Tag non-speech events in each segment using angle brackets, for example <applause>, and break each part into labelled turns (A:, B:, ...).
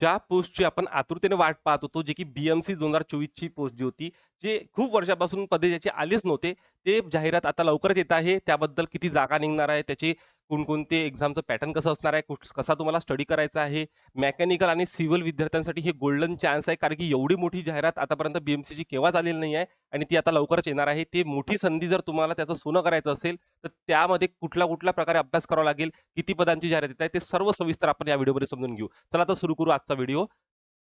A: ज्या पोस्टची आपण आतुरतेने वाट पाहत होतो, जे की बी-एम-सी 2024ची पोस्ट जी होती, जे खूप वर्षापासून पदे ज्याचे आलेच नव्हते, ते जाहिरात आता लवकरच येत आहे. त्याबद्दल किती जागा निघणार आहे, त्याची कोणकोणते एक्झामचं पॅटर्न कसं असणार आहे, कुठ कसा तुम्हाला स्टडी करायचा आहे. मेकॅनिकल आणि सिव्हिल विद्यार्थ्यांसाठी हे गोल्डन चान्स आहे, कारण की एवढी मोठी जाहिरात आतापर्यंत बी-एम-सीची केव्हाच आलेली नाही आहे आणि ती आता लवकरच येणार आहे. ती मोठी संधी जर तुम्हाला त्याचं सोनं करायचं असेल, तर त्यामध्ये कुठल्या-कुठल्या प्रकारे अभ्यास करावा लागेल, किती पदांची जाहिरात येत आहे, ते सर्व सविस्तर आपण या व्हिडिओमध्ये समजून घेऊ. चला आता सुरू करू आजचा व्हिडिओ.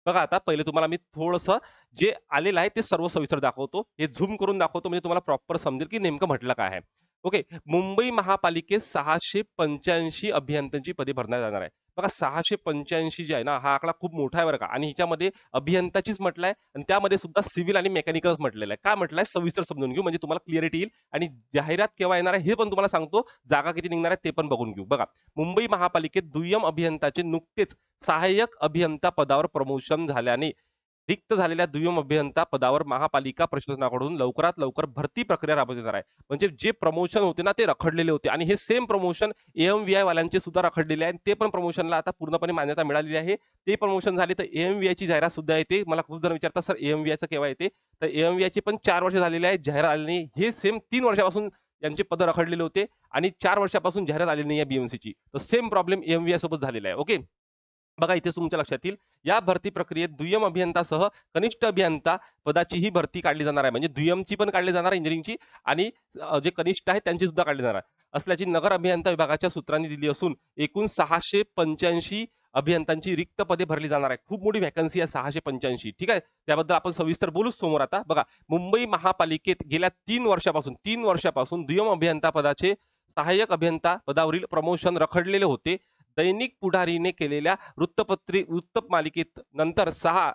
A: बघा आता पहिले तुम्हाला मी थोडंसं जे आलेलं आहे, ते सर्व सविस्तर दाखवतो. हे झूम करून दाखवतो म्हणजे तुम्हाला प्रॉपर समजेल, की नेमकं म्हटलं काय आहे. ओके. मुंबई महापालिकेत 685 अभियंत्यांची पदे भरण्यात जाणार आहे. बघा 685 जे आहे ना, हा आकडा खूप मोठा आहे बरं का आणि ह्याच्यामध्ये अभियंताचीच म्हटलंय आणि त्यामध्ये सुद्धा सिव्हिल आणि मेकॅनिकलच म्हटलेलं आहे. काय म्हटलंय सविस्तर समजून घेऊ म्हणजे तुम्हाला क्लिअरिटी येईल आणि जाहिरात केव्हा येणार आहे हे पण तुम्हाला सांगतो. जागा किती निघणार आहे ते पण बघून घेऊ. बघा मुंबई महापालिकेत दुय्यम अभियंताचे नुकतेच सहाय्यक अभियंता पदावर प्रमोशन झाल्याने रिक्त झालेल्या दुय्यम अभियंता पदावर महापालिका प्रशासनाकडून लवकरात लवकर भरती प्रक्रिया राबवली जाणार आहे. म्हणजे जे प्रमोशन होते ना, ते रखडलेले होते आणि हे सेम प्रमोशन एएमव्हीआय वाल्यांचे सुद्धा रखडलेले आहे. ते पण प्रमोशनला आता पूर्णपणे मान्यता मिळालेली आहे. ते प्रमोशन झाले तर एएमव्हीआयची जाहिरात सुद्धा येते. मला खूप जण विचारतात, "सर एएमव्हीआयचं केव्हा येते?" तर एएमव्हीआयची पण चार वर्ष झालेले आहे जाहिरात आले नाही. हे सेम तीन वर्षापासून यांचे पद रखडलेले होते आणि चार वर्षापासून जाहिरात आलेली नाही आहे बीएमसीची तर सेम प्रॉब्लेम एएमव्हीआय सोबत झालेला आहे. ओके. बघा इथे तुमच्या लक्षात येईल. या भरती प्रक्रियेत दुय्यम अभियंतासह कनिष्ठ अभियंता पदाचीही भरती काढली जाणार आहे. म्हणजे दुय्यमची पण काढली जाणार आहे इंजिनिअरिंगची आणि जे कनिष्ठ आहे त्यांची सुद्धा काढली जाणार आहे. असल्याची नगर अभियंता विभागाच्या सूत्रांनी दिली असून एकूण सहाशे पंच्याऐंशी अभियंतांची रिक्त पदे भरली जाणार आहे. खूप मोठी व्हॅकन्सी आहे 685 ठीक आहे. त्याबद्दल आपण सविस्तर बोलूच समोर आता. बघा मुंबई महापालिकेत गेल्या तीन वर्षापासून तीन वर्षापासून दुय्यम अभियंता पदाचे सहाय्यक अभियंता पदावरील प्रमोशन रखडलेले होते. दैनिक पुढारीने केलेल्या वृत्तपत्री वृत्तमालिकेत नंतर सहा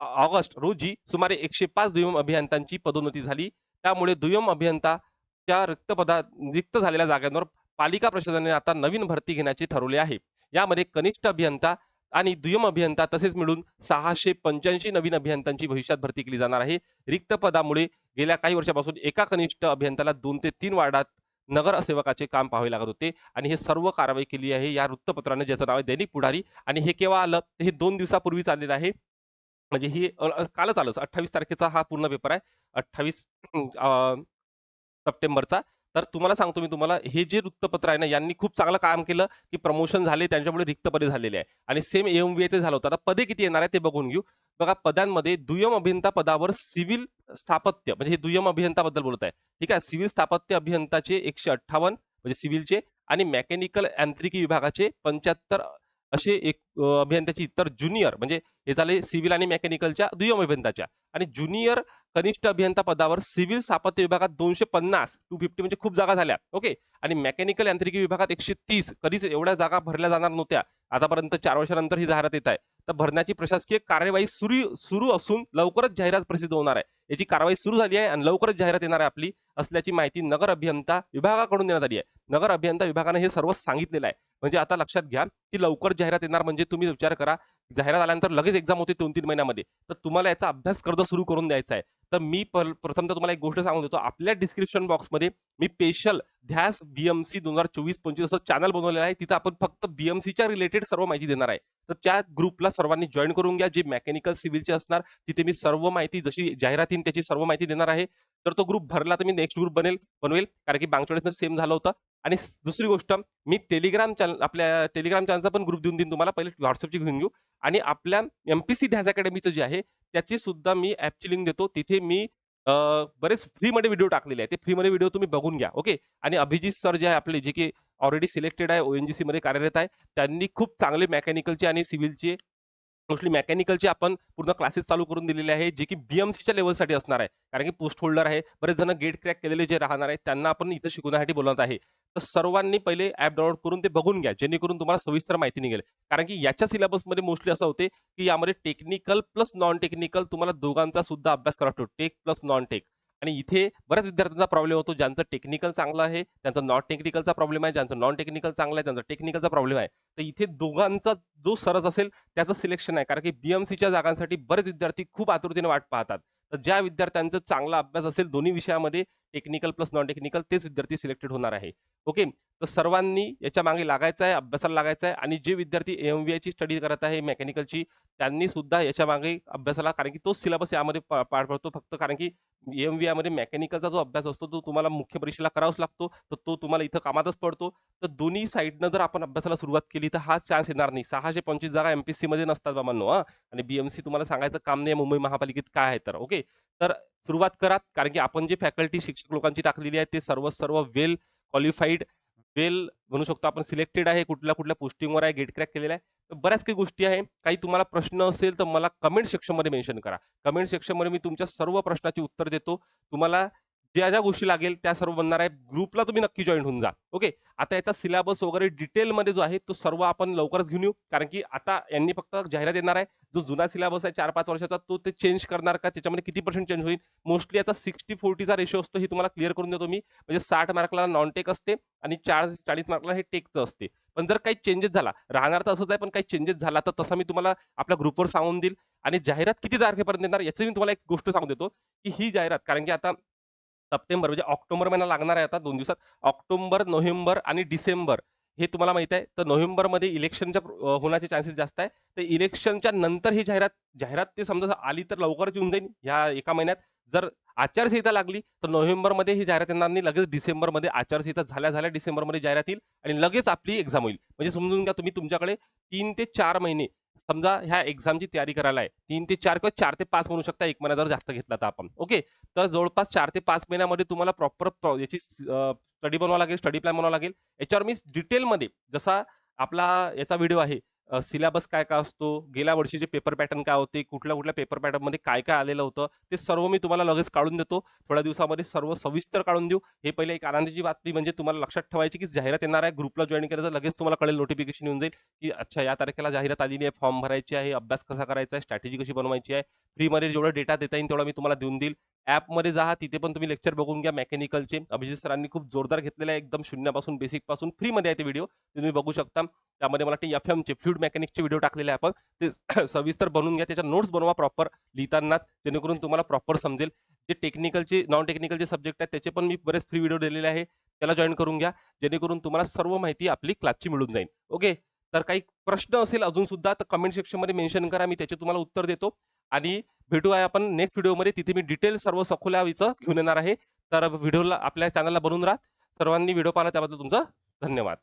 A: ऑगस्ट रोजी सुमारे 105 दुय्यम अभियंत्यांची पदोन्नती झाली. त्यामुळे दुय्यम अभियंताच्या त्या पदा रिक्त झालेल्या जागांवर पालिका प्रशासनाने आता नवीन भरती घेण्याचे ठरवले आहे. यामध्ये कनिष्ठ अभियंता आणि दुय्यम अभियंता तसेच मिळून 685 नवीन अभियंत्यांची भविष्यात भरती केली जाणार आहे. रिक्त पदामुळे गेल्या काही वर्षापासून एका कनिष्ठ अभियंत्याला दोन ते तीन वार्डात नगरसेवकाचे काम पाहावे लागत होते आणि हे सर्व कारवाई केली आहे या वृत्तपत्राने ज्याचं नाव आहे दैनिक पुढारी आणि हे केव्हा आलं? हे दोन दिवसापूर्वीच आलेलं आहे. म्हणजे ही कालच आलं 28 तारखेचा हा पूर्ण पेपर आहे. अठ्ठावीस सप्टेंबरचा. तर तुम्हाला सांगतो मी तुम्हाला हे जे वृत्तपत्र आहे ना, यांनी खूप चांगलं काम केलं, की प्रमोशन झाले त्यांच्यामुळे रिक्त पदे झालेले आहे आणि सेम एएमव्हीआयचं झालं होतं. आता पदे किती येणार आहे ते बघून घेऊ. बघा पदांमध्ये दुय्यम अभियंता पदावर सिव्हिल स्थापत्य म्हणजे हे दुय्यम अभियंताबद्दल बोलत आहे. ठीक आहे. सिव्हिल स्थापत्य अभियंताचे 158 म्हणजे सिव्हिलचे आणि मेकॅनिकल यांत्रिकी विभागाचे 75 असे एक अभियंत्याची तर ज्युनियर म्हणजे हे झाले सिव्हिल आणि मेकॅनिकलच्या दुय्यम अभियंताच्या आणि ज्युनियर कनिष्ठ अभियंता पदावर सिव्हिल स्थापत्य विभागात 250 250 म्हणजे खूप जागा झाल्या. ओके. आणि मेकॅनिकल यांत्रिकी विभागात 130 कधीच एवढ्या जागा भरल्या जाणार नव्हत्या. आतापर्यंत चार वर्षानंतर ही जाहिरात येत आहे. तर भरण्याची प्रशासकीय कार्यवाही सुरू सुरू असून लवकरच जाहिरात प्रसिद्ध होणार आहे. याची कारवाई सुरू झाली आहे आणि लवकरच जाहिरात येणार आहे आपली असल्याची माहिती नगर अभियंता विभागाकडून देण्यात आली आहे. नगर अभियंता विभागाने हे सर्व सांगितलेलं आहे. म्हणजे आता लक्षात घ्या, की लवकर जाहिरात येणार म्हणजे तुम्ही विचार करा, जाहिरात आल्यानंतर लगेच एक्झाम होते 2-3 महिन्यामध्ये. तर तुम्हाला याचा अभ्यास कर्ज सुरू करून द्यायचा आहे. तर मी प्रथमतः तुम्हाला एक गोष्ट सांगून देतो. आपल्या डिस्क्रिप्शन बॉक्समध्ये मी स्पेशल ध्यास बीएमसी दोन हजार चोवीस पंचवीस असं चॅनल बनवलेलं आहे. तिथं आपण फक्त बीएमसीच्या रिलेटेड सर्व माहिती देणार आहे. तर त्या ग्रुपला सर्वांनी जॉईन करून घ्या. जे मेकॅनिकल सिव्हिलचे असणार तिथे मी सर्व माहिती जशी जाहिरातीन त्याची सर्व माहिती देणार आहे. तर तो ग्रुप भरला तर मी नेक्स्ट ग्रुप बनेल बनवेल. कारण की मागच्या सेम झालं होतं. आणि दुसरी गोष्ट मी टेलिग्राम चॅनल आपल्या टेलिग्राम चॅनलचा पण ग्रुप देऊन देईन तुम्हाला. पहिले व्हॉट्सअपची घेऊन घेऊ आणि आपल्या एम-पी-सी ध्यास अकॅडमीचं जे आहे त्याची सुद्धा मी ॲपची लिंक देतो. तिथे मी बरेच फ्रीमध्ये व्हिडिओ टाकलेले आहेत. ते फ्रीमध्ये व्हिडिओ तुम्ही बघून घ्या. ओके. आणि अभिजित सर जे आहे आपले जे की ऑलरेडी सिलेक्टेड आहे ओएनजीसीमध्ये कार्यरत आहे. त्यांनी खूप चांगले मेकॅनिकलचे आणि सिव्हिलचे मोस्टली मेकॅनिकलचे आपण पूर्ण क्लासेस चालू करून दिलेले आहे. जे की बीएमसीच्या लेवलसाठी असणार आहे. कारण की पोस्ट होल्डर आहे. बरेच जण गेट क्रॅक केलेले जे राहणार आहेत त्यांना आपण इथं शिकवण्यासाठी बोलत आहे. तर सर्वांनी पहिले ॲप डाउनलोड करून ते बघून घ्या. जेणेकरून तुम्हाला सविस्तर माहिती निघेल. कारण की याच्या सिलेबसमध्ये मोस्टली असं होते, की यामध्ये टेक्निकल प्लस नॉन टेक्निकल तुम्हाला दोघांचा सुद्धा अभ्यास करावा लागतो. Tech plus non tech. आणि इथे बऱ्याच विद्यार्थ्यांचा प्रॉब्लेम होतो. ज्यांचं टेक्निकल चांगलं आहे, त्यांचा नॉन टेक्निकलचा प्रॉब्लेम आहे. ज्यांचं नॉन टेक्निकल चांगलं आहे, त्यांचा टेक्निकलचा प्रॉब्लेम आहे. तर इथे दोघांचा जो सरस असेल त्याचं सिलेक्शन आहे. कारण की बीएमसीच्या जागांसाठी बरेच विद्यार्थी खूप आतुरतेने वाट पाहतात. तर ज्या विद्यार्थ्यांचा चांगला अभ्यास असेल दोन्ही विषयामध्ये टेक्निकल प्लस नॉन टेक्निकल तेच विद्यार्थी सिलेक्टेड होणार आहे. ओके तर सर्वांनी याच्या मागे लागायचं आहे अभ्यासाला लागायचं आहे आणि जे विद्यार्थी एम ची स्टडी करत आहे मेकॅनिकलची त्यांनी सुद्धा याच्या मागे अभ्यासाला कारण की तोच सिलेबस यामध्ये पार पडतो फक्त कारण की एम व्ही आयमध्ये मेकॅनिकलचा जो अभ्यास असतो तो तुम्हाला मुख्य परीक्षेला करावाच लागतो तर तो तुम्हाला इथं कामातच पडतो. तर दोन्ही साईडनं जर आपण अभ्यासाला सुरुवात केली तर हा चान्स येणार नाही. सहाशे पंचवीस जागा एमपीसीमध्ये नसतात बाबांनो हा. आणि बीएमसी तुम्हाला सांगायचं काम नाही मुंबई महापालिकेत काय आहे तर ओके तर सुरुवात करा कारण की आपण जे फॅकल्टी शिक्षक लोकांची टाकलेली आहे ते सर्व सर्व वेल क्वालिफाईड वेल म्हणू शकतो आपण सिलेक्टेड आहे कुठल्या कुठल्या पोस्टिंगवर आहे गेट क्रॅक केलेला आहे. तर बऱ्याच काही गोष्टी आहे. काही तुम्हाला प्रश्न असेल तर मला कमेंट सेक्शनमध्ये मेन्शन करा. कमेंट सेक्शनमध्ये मी तुमच्या सर्व प्रश्नाची उत्तर देतो. तुम्हाला ज्या ज्या गोष्टी लागेल त्या सर्व बनणार आहे. ग्रुपला तुम्ही नक्की जॉईन होऊन जा. ओके आता याचा सिलेबस वगैरे डिटेलमध्ये जो आहे तो सर्व आपण लवकरच घेऊन येऊ. कारण की आता यांनी फक्त जाहिरात येणार आहे. जो जुना सिलेबस आहे चार पाच वर्षाचा तो ते चेंज करणार का? त्याच्यामध्ये किती पर्सेंट चेंज होईल? मोस्टली याचा सिक्स्टी फोर्टीचा रेशो असतो हे तुम्हाला क्लिअर करून देतो मी. म्हणजे साठ मार्कला नॉन टेक असते आणि चार चाळीस मार्कला हे टेकचं असते. पण जर काही चेंजेस झाला राहणार तर असंच आहे पण काही चेंजेस झाला तर तसा मी तुम्हाला आपल्या ग्रुपवर सांगून देईल. आणि जाहिरात किती तारखेपर्यंत येणार याची मी तुम्हाला एक गोष्ट सांगून देतो की ही जाहिरात कारण की आता सप्टेंबर म्हणजे ऑक्टोबर महिना लागणार आहे आता दोन दिवसात. ऑक्टोबर नोव्हेंबर आणि डिसेंबर हे तुम्हाला माहीत आहे. तर नोव्हेंबरमध्ये इलेक्शनच्या होण्याचे चान्सेस जास्त आहे. तर इलेक्शनच्या नंतर ही जाहिरात जाहिरात ते समजा आली तर लवकरच येऊन जाईल ह्या एका महिन्यात. जर आचारसंहिता लागली तर नोव्हेंबरमध्ये ही जाहिरात येणार नाही. लगेच डिसेंबरमध्ये आचारसंहिता झाल्या झाल्या डिसेंबरमध्ये जाहिरात येईल आणि लगेच आपली एक्झाम होईल. म्हणजे समजून घ्या तुम्ही तुमच्याकडे तीन ते चार महिने समजा ह्या एक्झामची तयारी करायला आहे तीन ते चार किंवा चार ते पाच म्हणू शकता एक महिना जर जास्त घेतला तर आपण. ओके तर जवळपास चार ते पाच महिन्यामध्ये तुम्हाला प्रॉपर याची स्टडी बनवावं लागेल स्टडी प्लॅन बनवावं लागेल. याच्यावर मी डिटेलमध्ये जसा आपला याचा व्हिडिओ आहे सिलेबस काय काय असतो? गेल्या वर्षीचे पेपर पॅटर्न काय होते? कुठल्या कुठल्या पेपर पॅटर्नमध्ये काय काय आलेलं होतं? ते सर्व मी तुम्हाला लगेच काढून देतो. थोड्या दिवसामध्ये सर्व सविस्तर काढून देऊ. हे पहिले एक आनंदाची बातमी म्हणजे तुम्हाला लक्षात ठेवायची की जाहिरात येणार आहे. ग्रुपला जॉईन करायचं लगेच तुम्हाला कळेल नोटिफिकेशन येऊन जाईल की अच्छा या तारखेला जाहिरात आलेली आहे. फॉर्म भरायची आहे. अभ्यास कसा करायचा आहे? स्ट्रॅटेजी कशी बनवायची आहे? फ्रीमध्ये जेवढा डेटा देता येईल तेवढा मी तुम्हाला देऊन देईल. ॲपमध्ये जा तिथे पण तुम्ही लेक्चर बघून घ्या मेकॅनिकलचे अभिजित सरांनी खूप जोरदार घेतलेले आहे एकदम शून्यापासून बेसिकपासून. फ्रीमध्ये आहे ते व्हिडिओ तुम्ही बघू शकता. त्यामध्ये मला वाटतं एफ एमचे फ्लूड मेकॅनिकचे व्हिडिओ टाकलेले आहे आपण. ते <clears throat> सविस्तर बनवून घ्या त्याच्या नोट्स बनवा प्रॉपर लिहितानाच जेणेकरून तुम्हाला प्रॉपर समजेल. जे टेक्निकलचे नॉन टेक्निकलचे सब्जेक्ट आहेत त्याचे पण मी बरेच फ्री व्हिडिओ दिलेले आहे. त्याला जॉईन करून घ्या जेणेकरून तुम्हाला सर्व माहिती आपली क्लासची मिळून जाईल. ओके तर काही प्रश्न असेल अजून सुद्धा तर कमेंट सेक्शनमध्ये मेन्शन करा. मी त्याचे तुम्हाला उत्तर देतो. आणि भेटू आहे आपण नेक्स्ट व्हिडिओमध्ये तिथे मी डिटेल सर्व सखोल्याचं घेऊन येणार आहे. तर व्हिडिओला आपल्या चॅनलला बनवून राहा. सर्वांनी व्हिडिओ पाहिला त्याबद्दल तुमचं धन्यवाद.